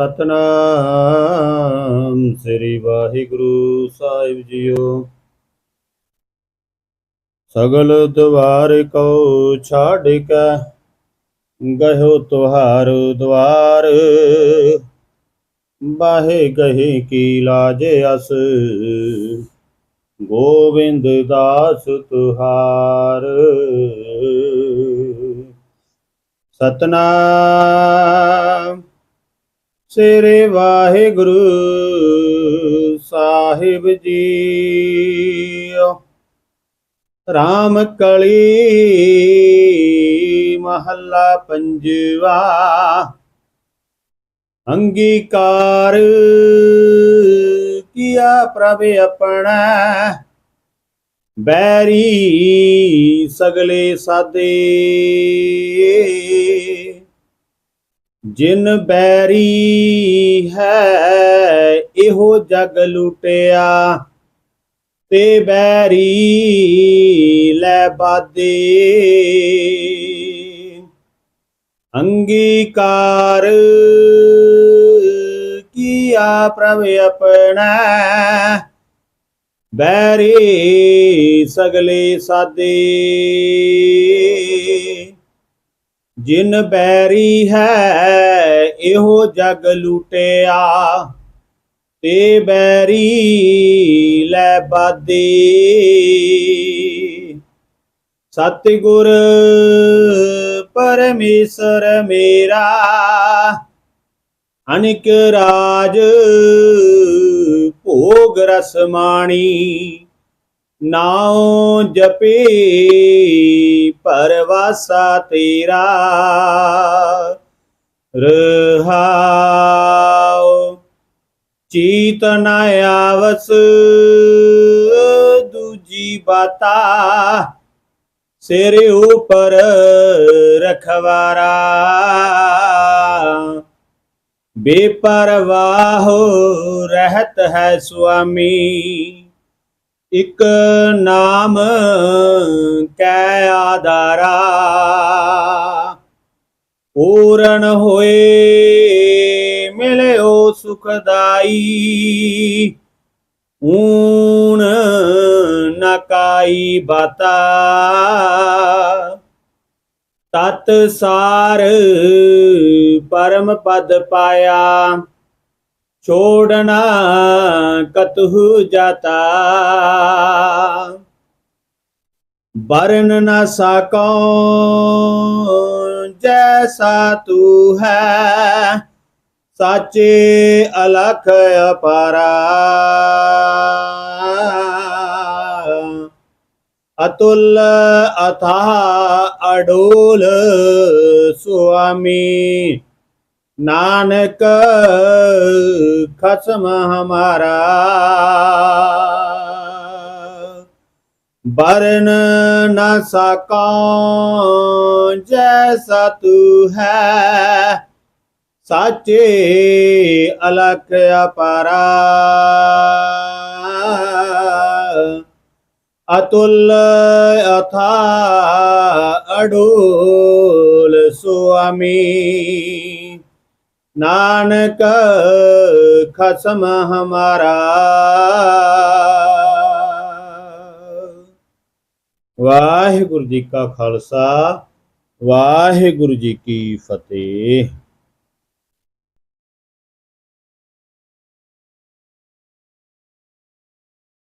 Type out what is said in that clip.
ਸਤਨਾਮ ਸ੍ਰੀ ਵਾਹਿਗੁਰੂ ਸਾਹਿਬ ਜੀਓ। ਸਗਲ ਦਵਾਰ ਕੋ ਛਾੜ ਕੇ ਗਇਓ ਤੁਹਾਰ ਦਵਾਰ ਬਾਹੇ ਗਹੇ ਕੀ ਲਾਜ ਅਸ, ਗੋਬਿੰਦ ਦਾਸ ਤੁਹਾਰ। ਸਤਨਾਮ ਸੇਰੇ ਵਾਹਿਗੁਰੂ ਸਾਹਿਬ ਜੀ। ਰਾਮ ਕਲੀ ਮਹੱਲਾ ਪੰਜਵਾ। ਅੰਗੀਕਾਰ ਕੀਆ ਪ੍ਰਭ ਆਪਣਾ। ਬੈਰੀ ਸਗਲੇ ਸਾਦੇ। ਜਿਨ ਬੈਰੀ ਹੈ, ਇਹੋ ਜਗ ਲੁਟਿਆ। ਤੇ ਬੈਰੀ ਲੈ ਬਾਦੇ ਅੰਗੀਕਾਰ ਕੀਆ ਪ੍ਰਭ ਆਪਣਾ। ਬੈਰੀ ਸਗਲੇ ਸਾਦੇ। ਜਿਨ ਬੈਰੀ ਹੈ, ਇਹੋ ਜਗ ਲੁਟਿਆ। ਤੇ ਬੈਰੀ ਲੈ ਬਾਦੇ। ਸਤਿਗੁਰ ਪਰਮੇਸ਼ਰ ਮੇਰਾ, ਅਨਿਕ ਰਾਜ ਭੋਗ ਰਸ ਮਾਣੀ। ਨਾਉ ਜਪੇ ਪਰਵਾਸਾ ਤੇਰਾ। ਰਹਾਉ ਚੀਤ ਨ ਆਵਸ ਦੂਜੀ ਬਾਤਾ। ਸਿਰ ਉਪਰ ਰਖਵਾਰਾ। ਬੇਪਰਵਾਹ ਰਹਿਤ ਹੈ ਸੁਆਮੀ। ਇਕ ਨਾਮ ਕੈ ਆਧਾਰਾ। ਪੂਰਨ ਹੋਏ ਮਿਲਿਓ ਸੁਖਦਾਈ, ਊਣ ਨਕਾਈ ਬਤਾ। ਤਤ ਸਾਰ ਪਰਮ ਪਦ ਪਾਇਆ। ਛੋੜਨਾ ਕਤਹੁ ਜਾਤਾ। ਬਰਨ ਨ ਸਕੋ ਜੈਸਾ ਤੂ ਹੈ, ਸਾਚੇ ਅਲਖ ਅਪਾਰਾ। ਅਤੁਲ ਅਥਾ ਅਡੋਲ ਸੁਆਮੀ। ਨਾਨਕ ਖਸਮ ਹਮਾਰਾ ਬਰਨ ਨ ਸਕਾ ਜੈਸਾ ਤੂ ਹੈ ਸਾਚੇ ਅਲਖ ਅਪਾਰਾ ਅਤੁਲ ਅਥਾ ਅਡੋਲ ਸੁਆਮੀ ਨਾਨਕ ਖਸਮ ਹਮਾਰਾ। ਵਾਹਿਗੁਰੂ ਜੀ ਕਾ ਖਾਲਸਾ ਵਾਹਿਗੁਰੂ ਜੀ ਕੀ ਫਤਿਹ।